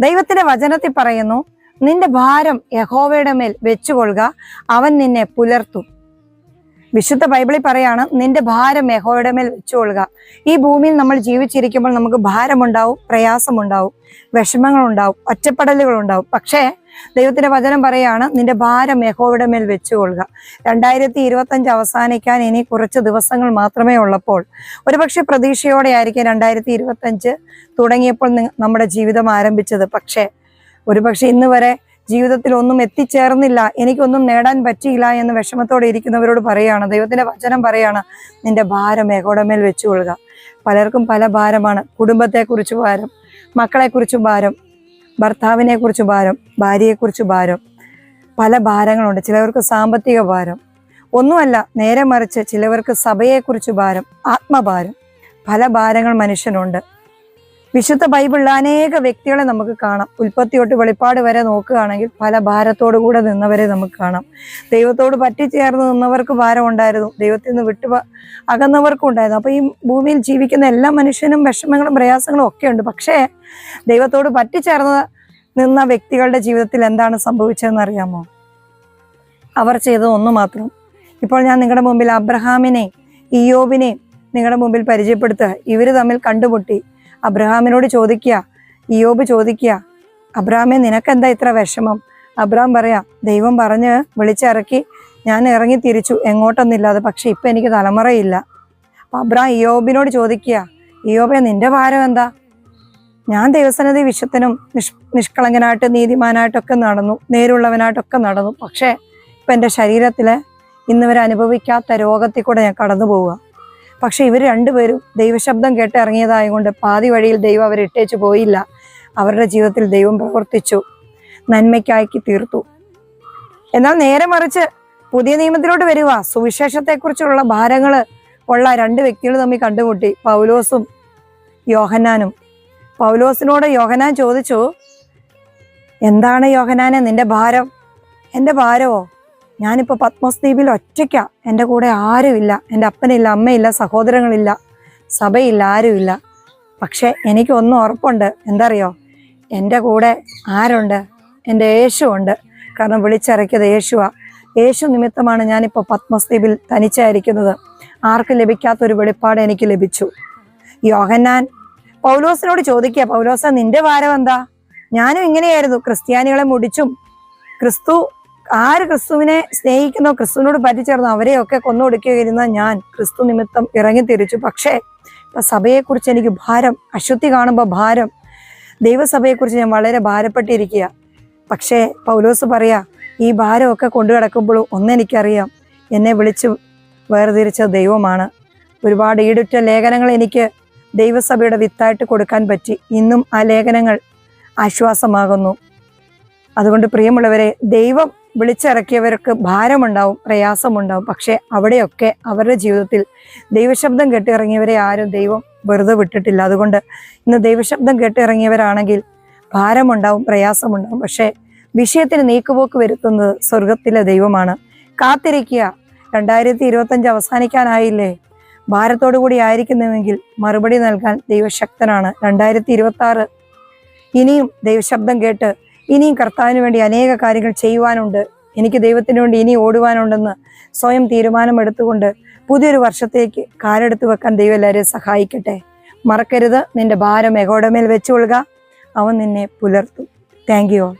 ദൈവത്തിന്റെ വചനത്തിൽ പറയുന്നു നിന്റെ ഭാരം യഹോവയുടെ മേൽ വെച്ചുകൊള്ളുക അവൻ നിന്നെ പുലർത്തും. വിശുദ്ധ ബൈബിളിൽ പറയാണ് നിന്റെ ഭാരം യഹോയുടെ മേൽ വെച്ചുകൊള്ളുക. ഈ ഭൂമിയിൽ നമ്മൾ ജീവിച്ചിരിക്കുമ്പോൾ നമുക്ക് ഭാരമുണ്ടാവും പ്രയാസമുണ്ടാവും വിഷമങ്ങളുണ്ടാവും ഒറ്റപ്പെടലുകളുണ്ടാവും. പക്ഷേ ദൈവത്തിന്റെ വചനം പറയാണ് നിന്റെ ഭാരം യഹോയുടെ മേൽ വെച്ചുകൊള്ളുക. രണ്ടായിരത്തി ഇരുപത്തഞ്ച് അവസാനിക്കാൻ ഇനി കുറച്ച് ദിവസങ്ങൾ മാത്രമേ ഉള്ളപ്പോൾ ഒരുപക്ഷെ പ്രതീക്ഷയോടെ ആയിരിക്കും രണ്ടായിരത്തി ഇരുപത്തഞ്ച് തുടങ്ങിയപ്പോൾ നമ്മുടെ ജീവിതം ആരംഭിച്ചത്. പക്ഷേ ഒരുപക്ഷെ ഇന്ന് വരെ ജീവിതത്തിൽ ഒന്നും എത്തിച്ചേർന്നില്ല. എനിക്കൊന്നും നേടാൻ പറ്റിയില്ല എന്ന് വിഷമത്തോടെ ഇരിക്കുന്നവരോട് പറയാണ്. ദൈവത്തിന്റെ വചനം പറയാണ് നിന്റെ ഭാരം ഏകോടമേൽ വെച്ചുകൊള്ളുക. പലർക്കും പല ഭാരമാണ്. കുടുംബത്തെക്കുറിച്ച് ഭാരം മക്കളെക്കുറിച്ച് ഭാരം ഭർത്താവിനെക്കുറിച്ച് ഭാരം ഭാര്യയെക്കുറിച്ച് ഭാരം. പല ഭാരങ്ങളുണ്ട്. ചിലവർക്ക് സാമ്പത്തിക ഭാരം. ഒന്നുമല്ല നേരെ മറിച്ച് ചിലവർക്ക് സഭയെക്കുറിച്ച് ഭാരം ആത്മഭാരം. പല ഭാരങ്ങൾ മനുഷ്യനുണ്ട്. വിശുദ്ധ ബൈബിളിൽ അനേക വ്യക്തികളെ നമുക്ക് കാണാം. ഉൽപ്പത്തി തൊട്ട് വെളിപ്പാട് വരെ നോക്കുകയാണെങ്കിൽ പല ഭാരത്തോടു കൂടെ നിന്നവരെ നമുക്ക് കാണാം. ദൈവത്തോട് പറ്റിച്ചേർന്ന് നിന്നവർക്ക് ഭാരം ഉണ്ടായിരുന്നു. ദൈവത്തിൽ നിന്ന് വിട്ടു അകന്നവർക്കും ഉണ്ടായിരുന്നു. അപ്പോൾ ഈ ഭൂമിയിൽ ജീവിക്കുന്ന എല്ലാ മനുഷ്യനും വിഷമങ്ങളും പ്രയാസങ്ങളും ഒക്കെ ഉണ്ട്. പക്ഷേ ദൈവത്തോട് പറ്റിച്ചേർന്ന് നിന്ന വ്യക്തികളുടെ ജീവിതത്തിൽ എന്താണ് സംഭവിച്ചതെന്ന് അറിയാമോ? അവർ ചെയ്തത് ഒന്ന് മാത്രം. ഇപ്പോൾ ഞാൻ നിങ്ങളുടെ മുമ്പിൽ അബ്രഹാമിനെ ഇയോബിനെ നിങ്ങളുടെ മുമ്പിൽ പരിചയപ്പെടുത്തുക. ഇവർ തമ്മിൽ കണ്ടുമുട്ടി. അബ്രഹാമിനോട് ചോദിക്കുക ഇയോബ് ചോദിക്കുക അബ്രഹാമെ നിനക്കെന്താ ഇത്ര വിഷമം? അബ്രഹാം പറയാം ദൈവം പറഞ്ഞ് വിളിച്ചിറക്കി ഞാൻ ഇറങ്ങി തിരിച്ചു എങ്ങോട്ടൊന്നില്ലാതെ പക്ഷെ ഇപ്പം എനിക്ക് തലമുറയില്ല. അപ്പം അബ്രഹാം ഇയോബിനോട് ചോദിക്കുക ഇയോബെ നിന്റെ ഭാരം എന്താ? ഞാൻ ദൈവസന്നതി വിശുദ്ധനും നിഷ് നിഷ്കളങ്കനായിട്ട് നീതിമാനായിട്ടൊക്കെ നടന്നു നേരുള്ളവനായിട്ടൊക്കെ നടന്നു പക്ഷേ ഇപ്പം എന്റെ ശരീരത്തിൽ ഇന്നുവരെ അനുഭവിക്കാത്ത രോഗത്തിൽ കൂടെ ഞാൻ കടന്നു പോവുക പക്ഷെ ഇവർ രണ്ടുപേരും ദൈവശബ്ദം കേട്ട് ഇറങ്ങിയതായതുകൊണ്ട് പാതി വഴിയിൽ ദൈവം അവരെ ഇട്ടേച്ചു പോയില്ല. അവരുടെ ജീവിതത്തിൽ ദൈവം പ്രവർത്തിച്ചു. നന്മയ്ക്കാക്കി തീർത്തു. എന്നാൽ നേരെ മറിച്ച് പുതിയ നിയമത്തിലോട്ട് വരിക. സുവിശേഷത്തെക്കുറിച്ചുള്ള ഭാരങ്ങൾ ഉള്ള രണ്ട് വ്യക്തികൾ തമ്മിൽ കണ്ടുമുട്ടി. പൗലോസും യോഹനാനും പൗലോസിനോട് യോഹനാൻ ചോദിച്ചു എന്താണ് യോഹനാനെ നിന്റെ ഭാരം? എന്റെ ഭാരമോ? ഞാനിപ്പോൾ പത്മോസ് ദ്വീപിൽ ഒറ്റയ്ക്കാ. എന്റെ കൂടെ ആരുമില്ല. എന്റെ അപ്പനില്ല അമ്മയില്ല സഹോദരങ്ങളില്ല സഭയില്ല ആരുമില്ല. പക്ഷേ എനിക്കൊന്നും ഉറപ്പുണ്ട്. എന്തറിയോ? എന്റെ കൂടെ ആരുണ്ട്? എന്റെ യേശു ഉണ്ട് കാരണം വിളിച്ചിറക്കിയത് യേശുവാ. യേശു നിമിത്തമാണ് ഞാനിപ്പോൾ പത്മോസ് ദ്വീപിൽ തനിച്ചായിരിക്കുന്നത്. ആർക്കും ലഭിക്കാത്തൊരു വെളിപ്പാട് എനിക്ക് ലഭിച്ചു. യോഹന്നാൻ പൗലോസിനോട് ചോദിക്കുക. പൗലോസ നിന്റെ ഭാരം എന്താ? ഞാനും ഇങ്ങനെയായിരുന്നു. ക്രിസ്ത്യാനികളെ മുടിച്ചും ക്രിസ്തു ആര് ക്രിസ്തുവിനെ സ്നേഹിക്കുന്നോ ക്രിസ്തുവിനോട് പറ്റിച്ചേർന്നോ അവരെയൊക്കെ കൊന്നൊടുക്കിയിരുന്ന ഞാൻ ക്രിസ്തു നിമിത്തം ഇറങ്ങി തിരിച്ചു. പക്ഷേ ഇപ്പൊ സഭയെക്കുറിച്ച് എനിക്ക് ഭാരം അശുദ്ധി കാണുമ്പോൾ ഭാരം ദൈവസഭയെക്കുറിച്ച് ഞാൻ വളരെ ഭാരപ്പെട്ടിരിക്കുക പക്ഷേ പൗലോസ് പറയാ ഈ ഭാരമൊക്കെ കൊണ്ടു കിടക്കുമ്പോഴും ഒന്നെനിക്കറിയാം എന്നെ വിളിച്ച് വേർതിരിച്ച ദൈവമാണ്. ഒരുപാട് ഈടുറ്റ ലേഖനങ്ങൾ എനിക്ക് ദൈവസഭയുടെ വിത്തായിട്ട് കൊടുക്കാൻ പറ്റി. ഇന്നും ആ ലേഖനങ്ങൾ ആശ്വാസമാകുന്നു. അതുകൊണ്ട് പ്രിയമുള്ളവരെ ദൈവം വിളിച്ചിറക്കിയവർക്ക് ഭാരമുണ്ടാവും പ്രയാസമുണ്ടാവും. പക്ഷേ അവിടെയൊക്കെ അവരുടെ ജീവിതത്തിൽ ദൈവശബ്ദം കേട്ടിറങ്ങിയവരെ ആരും ദൈവം വെറുതെ വിട്ടിട്ടില്ല. അതുകൊണ്ട് ഇന്ന് ദൈവശബ്ദം കേട്ടിറങ്ങിയവരാണെങ്കിൽ ഭാരമുണ്ടാവും പ്രയാസമുണ്ടാവും. പക്ഷേ വിഷയത്തിന് നീക്കുപോക്ക് വരുത്തുന്നത് സ്വർഗത്തിലെ ദൈവമാണ്. കാത്തിരിക്കുക. രണ്ടായിരത്തി ഇരുപത്തഞ്ച് അവസാനിക്കാനായില്ലേ? ഭാരത്തോടു കൂടി ആയിരിക്കുന്നുവെങ്കിൽ മറുപടി നൽകാൻ ദൈവശക്തനാണ്. രണ്ടായിരത്തി ഇരുപത്തി ആറ് ഇനിയും ദൈവശബ്ദം കേട്ട് ഇനിയും കർത്താവിന് വേണ്ടി അനേക കാര്യങ്ങൾ ചെയ്യുവാനുണ്ട്. എനിക്ക് ദൈവത്തിന് വേണ്ടി ഇനി ഓടുവാനുണ്ടെന്ന് സ്വയം തീരുമാനമെടുത്തുകൊണ്ട് പുതിയൊരു വർഷത്തേക്ക് കാലെടുത്ത് വെക്കാൻ ദൈവം എല്ലാവരെയും സഹായിക്കട്ടെ. മറക്കരുത്. നിന്റെ ഭാരം എഗോടമേൽ വെച്ചുകൊള്ളുക അവൻ നിന്നെ പുലർത്തും. Thank you